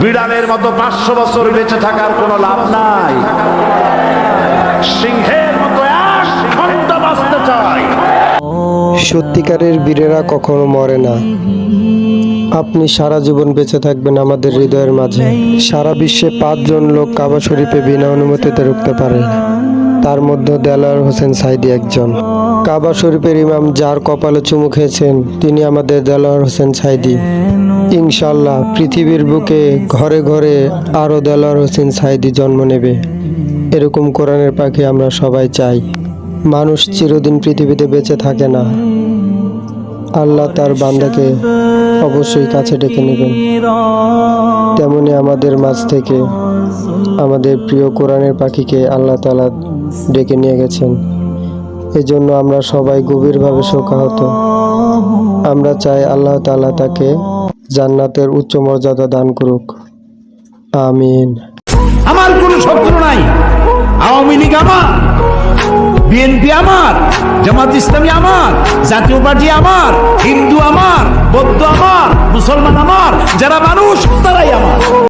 বিড়ালের মতো পাঁচশো বছর বেঁচে থাকার কোনো লাভ নাই। সিংহের মতো বাঁচতে চাই সত্যিকারের বীরেরা কখনো মরে না। আপনি সারা জীবন বেঁচে থাকবেন আমাদের হৃদয়ের মাঝে। সারা বিশ্বে পাঁচজন লোক কাবা শরীফে বিনা অনুমতিতে রুখতে পারে। তার মধ্যে দেলার হোসেন সাইদি একজন। কাবা শরীফের ইমাম যার কপালে চুমু খেয়েছেন, তিনি আমাদের দেলার হোসেন সাইদি। ইনশাল্লাহ পৃথিবীর বুকে ঘরে ঘরে আরও দেলার হোসেন সাইদি জন্ম নেবে। এরকম কোরআনের পাখি আমরা সবাই চাই। মানুষ চিরদিন পৃথিবীতে বেঁচে থাকে না। আল্লাহ তার বান্দাকে অবশ্যই কাছে ডেকে নেবেন। তেমনি আমাদের মাঝ থেকে আমাদের প্রিয় কোরআনের পাখিকে আল্লাহ তালা ডেকে নিয়ে গেছেন। এজন্য আমরা সবাই গভীরভাবে শোকাহত। আমরা চাই আল্লাহ তালা তাকে জান্নাতের উচ্চ মর্যাদা দান করুক। আমিন। আমার কোনো শত্রু নাই। আওয়ামী লীগ আমার, বিএনপি আমার, জামাত ইসলামী আমার, জাতীয় পার্টি আমার, হিন্দু আমার, বৌদ্ধ আমার, মুসলমান আমার, যারা মানুষ